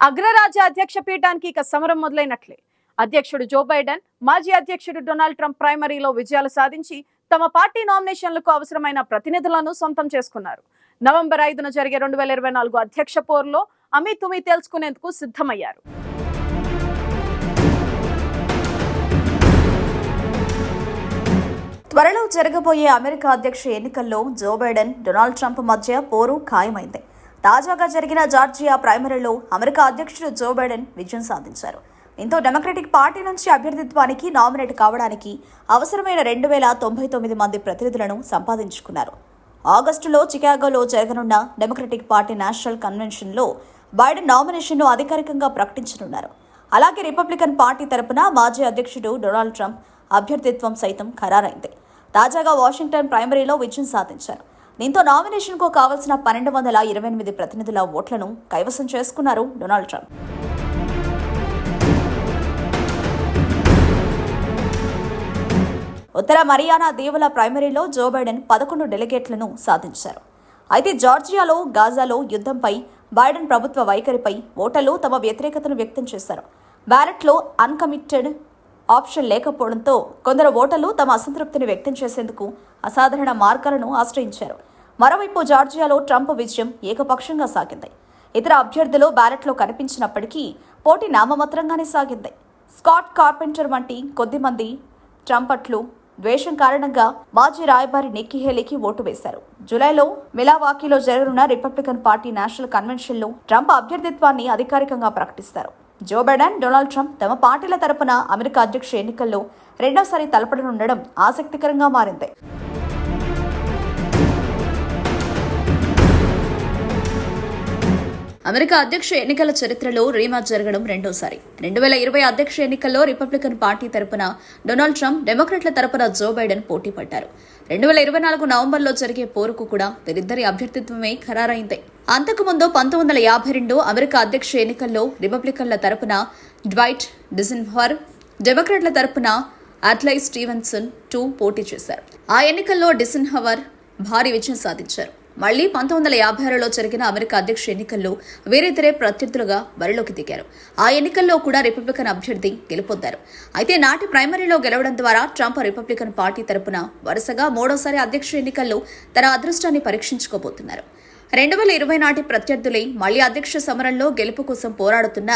అగ్రరాజ్య అధ్యక్ష పీఠానికి ఇక సమరం మొదలైనట్లే. అధ్యక్షుడు జో బైడెన్ మాజీ అధ్యక్షుడు డొనాల్డ్ ట్రంప్ ప్రైమరీలో విజయాలు సాధించి తమ పార్టీ నామినేషన్లకు అవసరమైన ప్రతినిధులను సొంతం చేసుకున్నారు. నవంబర్ ఐదున జరిగే రెండు వేల ఇరవై నాలుగు అధ్యక్ష పోరులో అమీ తుమి తేల్చుకునేందుకు సిద్ధమయ్యారు. త్వరలో జరగబోయే అమెరికా అధ్యక్ష ఎన్నికల్లో జో బైడెన్ డొనాల్డ్ ట్రంప్ మధ్య పోరు ఖాయమైంది. తాజాగా జరిగిన జార్జియా ప్రైమరీలో అమెరికా అధ్యక్షుడు జో బైడెన్ విజయం సాధించారు. దీంతో డెమోక్రటిక్ పార్టీ నుంచి అభ్యర్థిత్వానికి నామినేట్ కావడానికి అవసరమైన రెండు వేల తొంభై తొమ్మిది మంది ప్రతినిధులను సంపాదించుకున్నారు. ఆగస్టులో చికాగోలో జరగనున్న డెమోక్రటిక్ పార్టీ నేషనల్ కన్వెన్షన్లో బైడెన్ నామినేషన్ను అధికారికంగా ప్రకటించనున్నారు. అలాగే రిపబ్లికన్ పార్టీ తరపున మాజీ అధ్యక్షుడు డొనాల్డ్ ట్రంప్ అభ్యర్థిత్వం సైతం ఖరారైంది. తాజాగా వాషింగ్టన్ ప్రైమరీలో విజయం సాధించారు. దీంతో నామినేషన్కు కావలసిన పన్నెండు వందల ఇరవై ఎనిమిది ప్రతినిధుల ఓట్లను కైవసం చేసుకున్నారు డొనాల్డ్ ట్రంప్. ఉత్తర మరియానా దీవుల ప్రైమరీలో జో బైడెన్ పదకొండు డెలిగేట్లను సాధించారు. అయితే జార్జియాలో గాజాలో యుద్ధంపై బైడెన్ ప్రభుత్వ వైఖరిపై ఓటర్లు తమ వ్యతిరేకతను వ్యక్తం చేశారు. బ్యాలెట్లో అన్కమిటెడ్ ఆప్షన్ లేకపోవడంతో కొందరు ఓటర్లు తమ అసంతృప్తిని వ్యక్తం చేసేందుకు అసాధారణ మార్గాలను ఆశ్రయించారు. మరోవైపు జార్జియాలో ట్రంప్ విజయం ఏకపక్షంగా సాగింది. ఇతర అభ్యర్థులు బ్యాలెట్లో కనిపించినప్పటికీ పోటీ నామమాత్రంగానే సాగింది. స్కాట్ కార్పెంటర్ వంటి కొద్దిమంది ట్రంపట్లు ద్వేషం కారణంగా మాజీ రాయబారి నిక్కీ హేలీకి ఓటు వేశారు. జూలైలో మిలావాకీలో జరగనున్న రిపబ్లికన్ పార్టీ నేషనల్ కన్వెన్షన్లో ట్రంప్ అభ్యర్థిత్వాన్ని అధికారికంగా ప్రకటిస్తారు. జో బైడెన్ డొనాల్డ్ ట్రంప్ తమ పార్టీల తరపున అమెరికా అధ్యక్ష ఎన్నికల్లో రెండోసారి తలపడనుండడం ఆసక్తికరంగా మారింది. అమెరికా అధ్యక్ష ఎన్నికల చరిత్రలో రీమాచ్ జరగడం రెండోసారి. రెండు వేల ఇరవై అధ్యక్ష ఎన్నికల్లో రిపబ్లికన్ పార్టీ తరపున డొనాల్డ్ ట్రంప్ డెమోక్రాట్ల తరపున జో బైడెన్ పోటీ పడ్డారు. రెండు వేల ఇరవై నాలుగు నవంబర్లో జరిగే పోరుకు కూడా వీరిద్దరి అభ్యర్థిత్వమే ఖరారైంది. అంతకుముందు పంతొమ్మిది వందల యాభై రెండు అమెరికా అధ్యక్ష ఎన్నికల్లో రిపబ్లికన్ల తరపున డ్వైట్ డిజిన్హర్ డెమోక్రాట్ల తరపున అట్లై స్టీవెన్సన్ టూ పోటీ చేశారు. ఆ ఎన్నికల్లో డిసిన్హవర్ భారీ విజయం సాధించారు. మళ్ళీ పంతొమ్మిది వందల యాభై ఆరులో జరిగిన అమెరికా అధ్యక్ష ఎన్నికల్లో వేరిద్దరే ప్రత్యర్థులుగా బరిలోకి దిగారు. ఆ ఎన్నికల్లో కూడా రిపబ్లికన్ అభ్యర్థి గెలుపొందారు. అయితే నాటి ప్రైమరీలో గెలవడం ద్వారా ట్రంప్ రిపబ్లికన్ పార్టీ తరపున వరుసగా మూడోసారి అధ్యక్ష ఎన్నికల్లో తన అదృష్టాన్ని పరీక్షించుకోబోతున్నారు. రెండు వేల ఇరవై నాటి ప్రత్యర్థులే మళ్ళీ అధ్యక్ష సమరంలో గెలుపు కోసం పోరాడుతున్న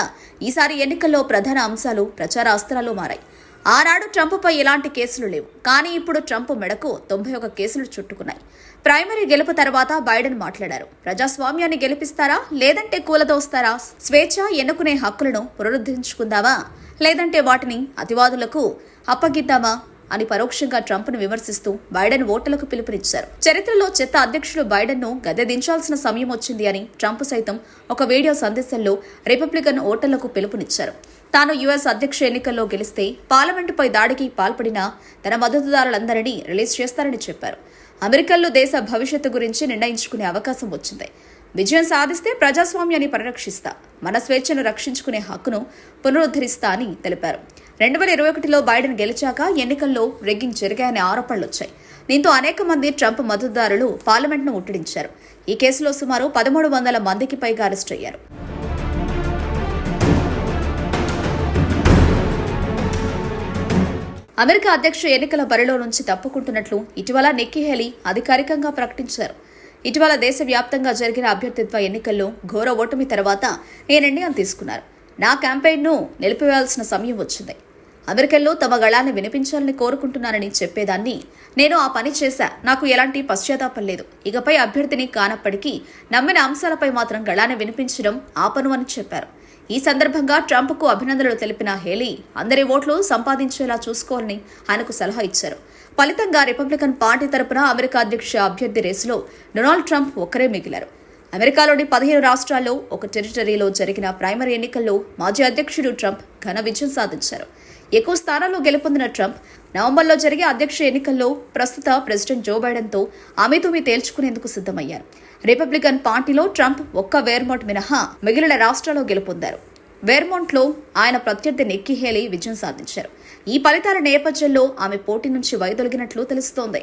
ఈసారి ఎన్నికల్లో ప్రధాన అంశాలు ప్రచార అస్త్రాలు మారాయి. ఆనాడు ట్రంప్పై ఎలాంటి కేసులు లేవు. కానీ ఇప్పుడు ట్రంప్ మెడకు తొంభై ఒక కేసులు చుట్టుకున్నాయి. ప్రైమరీ గెలుపు తర్వాత బైడెన్ మాట్లాడారు. ప్రజాస్వామ్యాన్ని గెలిపిస్తారా? లేదంటే కూలదోస్తారా? స్వేచ్ఛ ఎన్నుకునే హక్కులను పునరుద్ధరించుకుందామా? లేదంటే వాటిని అతివాదులకు అప్పగిద్దామా? అని పరోక్షంగా ట్రంప్ను విమర్శిస్తూ బైడెన్ ఓటర్లకు పిలుపునిచ్చారు. చరిత్రలో చెత్త అధ్యక్షుడు బైడెన్ను గద్దె దించాల్సిన సమయం వచ్చింది అని ట్రంప్ సైతం ఒక వీడియో సందేశంలో రిపబ్లికన్ ఓటర్లకు పిలుపునిచ్చారు. తాను యుఎస్ అధ్యక్ష ఎన్నికల్లో గెలిస్తే పార్లమెంటుపై దాడికి పాల్పడిన తన మద్దతుదారులందరినీ రిలీజ్ చేస్తారని చెప్పారు. అమెరికన్లు దేశ భవిష్యత్తు గురించి నిర్ణయించుకునే అవకాశం వచ్చింది. విజయం సాధిస్తే ప్రజాస్వామ్యాన్ని పరిరక్షిస్తా. మన స్వేచ్ఛను రక్షించుకునే హక్కును పునరుద్ధరిస్తా అని తెలిపారు. రెండు వేల ఇరవై ఒకటిలో బైడెన్ గెలిచాక ఎన్నికల్లో రెగ్గింగ్ జరిగాయనే ఆరోపణలు వచ్చాయి దీంతో అనేక మంది ట్రంప్ మద్దతుదారులు పార్లమెంట్ను ముట్టడించారు. ఈ కేసులో సుమారు పదమూడు వందల మందికి పైగా అరెస్ట్ అయ్యారు. అమెరికా అధ్యక్ష ఎన్నికల బరిలో నుంచి తప్పుకుంటున్నట్లు ఇటీవల నిక్కీ హెలీ అధికారికంగా ప్రకటించారు. ఇటీవల దేశవ్యాప్తంగా జరిగిన అభ్యర్థిత్వ ఎన్నికల్లో ఘోర ఓటమి తర్వాత ఈ నిర్ణయం తీసుకున్నారు. నా క్యాంపెయిన్ను నిలిపివేయాల్సిన సమయం వచ్చింది. అమెరికన్లు తమ గళాన్ని వినిపించాలని కోరుకుంటున్నానని చెప్పేదాన్ని నేను ఆ పని చేశా. నాకు ఎలాంటి పశ్చాత్తాపం లేదు. ఇకపై అభ్యర్థిని కానప్పటికీ నమ్మిన అంశాలపై మాత్రం గళాన్ని వినిపించడం ఆపను అని చెప్పారు. ఈ సందర్భంగా ట్రంప్కు అభినందనలు తెలిపిన హేలీ అందరి ఓట్లు సంపాదించేలా చూసుకోవాలని ఆయనకు సలహా ఇచ్చారు. ఫలితంగా రిపబ్లికన్ పార్టీ తరపున అమెరికా అధ్యక్ష అభ్యర్థి రేసులో డొనాల్డ్ ట్రంప్ ఒక్కరే మిగిలారు. అమెరికాలోని పదిహేను రాష్ట్రాల్లో ఒక టెరిటరీలో జరిగిన ప్రైమరీ ఎన్నికల్లో మాజీ అధ్యక్షుడు ట్రంప్ ఘన విజయం సాధించారు. ఎక్కువ స్థానాల్లో గెలుపొందిన ట్రంప్ నవంబర్లో జరిగే అధ్యక్ష ఎన్నికల్లో ప్రస్తుత ప్రెసిడెంట్ జో బైడెన్తో ఆమెతూమి తేల్చుకునేందుకు సిద్ధమయ్యారు. రిపబ్లికన్ పార్టీలో ట్రంప్ ఒక్క వేర్మోట్ మినహా మిగిలిన రాష్ట్రాల్లో గెలుపొందారు. వేర్మోంట్లో ఆయన ప్రత్యర్థి నిక్కీ హేలీ విజయం సాధించారు. ఈ ఫలితాల నేపథ్యంలో ఆమె పోటీ నుంచి వైదొలిగినట్లు తెలుస్తోంది.